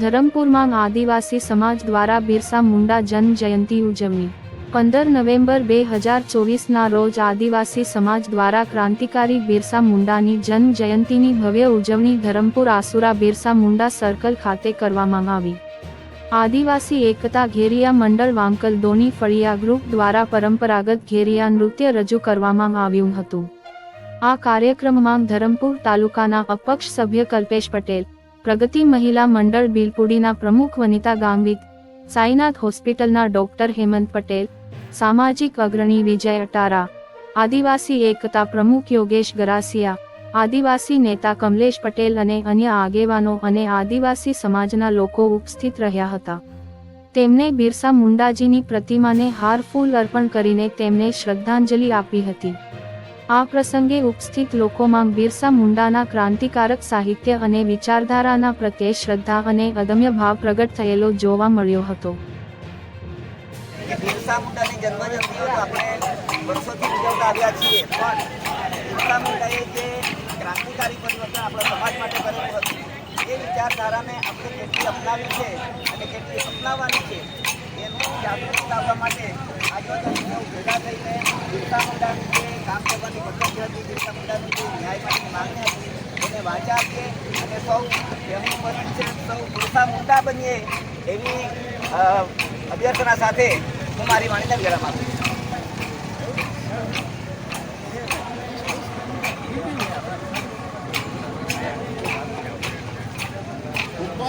ધરમપુરમાં આદિવાસી સમાજ દ્વારા બિરસા મુંડા જન્મ જયંતિ ઉજવણી. પંદર નવેમ્બર બે હજાર ચોવીસના રોજ આદિવાસી સમાજ દ્વારા ક્રાંતિકારી બિરસા મુંડાની જન્મ જયંતિની ભવ્ય ઉજવણી ધરમપુર આસુરા બિરસા મુંડા સર્કલ ખાતે કરવામાં આવી. આદિવાસી એકતા ઘેરિયા મંડળ વાંકલ દોની ફળિયા ગ્રુપ દ્વારા પરંપરાગત ઘેરિયા નૃત્ય રજૂ કરવામાં આવ્યું હતું. આ કાર્યક્રમમાં ધરમપુર તાલુકાના અપક્ષ સભ્ય કલ્પેશ પટેલ પ્રગતિ મહિલા મંડળ બિલપુડીના પ્રમુખ વનિતા ગાંગવિત સાઈનાથ હોસ્પિટલના ડોક્ટર હેમંત પટેલ, સામાજિક અગ્રણી વિજય અટારા, આદિવાસી એકતા પ્રમુખ યોગેશ ગરાસિયા, આદિવાસી નેતા કમલેશ પટેલ અને અન્ય આગેવાનો અને આદિવાસી સમાજના લોકો ઉપસ્થિત રહ્યા હતા. તેમને બિરસા મુંડાજીની પ્રતિમાને હાર ફૂલ અર્પણ કરીને તેમને શ્રદ્ધાંજલિ આપી હતી. આ પ્રસંગે ઉપસ્થિત લોકોમાં બિરસા મુંડાના ક્રાંતિકારક સાહિત્ય અને વિચારધારાના પ્રત્યે શ્રદ્ધા અને અદમ્ય ભાવ પ્રગટ થયેલો જોવા મળ્યો હતો. એ વિચારધારાને આપણે કેટલી અપનાવી છે અને કેટલી અપનાવવાની છે એનું જાગૃતિ લાવવા માટે આજના સૌ ભેગા થઈને બિરસા મુંડાનું જે કામ કરવાની એને વાંચા આપીએ અને સૌ બહેનો બની છે, સૌ બિરસા બનીએ એવી અભ્યર્થના સાથે હું મારી વાણીને વિરામ આપું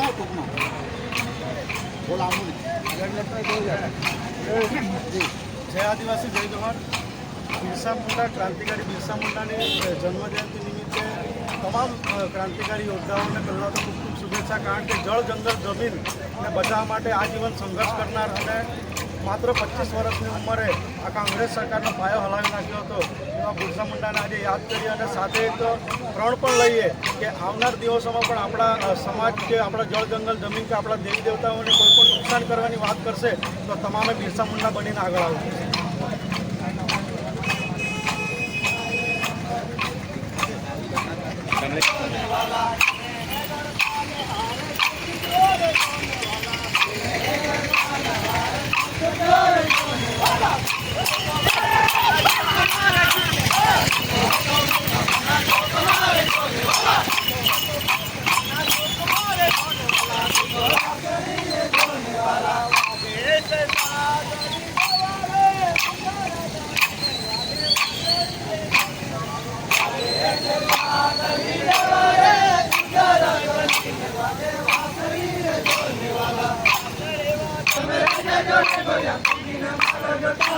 ટૂંકમાં. બોલાવું જય આદિવાસી, જય જવાન. બિરસા મુંડા ક્રાંતિકારી, બિરસા મુંડાની જન્મજયંતિ નિમિત્તે તમામ ક્રાંતિકારી યોદ્ધાઓને પહેલાં તો ખૂબ ખૂબ શુભેચ્છા, કારણ કે જળ, જંગલ જમીનને બચાવવા માટે આજીવન સંઘર્ષ કરનાર અને માત્ર પચીસ વર્ષની ઉંમરે આ કોંગ્રેસ સરકારનો પાયો હલાવી નાખ્યો હતો. એવા બિરસા મુંડાને આજે યાદ કરીએ અને સાથે એક પ્રણ પણ લઈએ કે આવનાર દિવસોમાં પણ આપણા સમાજ કે આપણા જળ જંગલ જમીન કે આપણા દેવી દેવતાઓને કોઈ પણ નુકસાન કરવાની વાત કરશે, તો તમામે બિરસા મુંડા બનીને આગળ આવશે Thank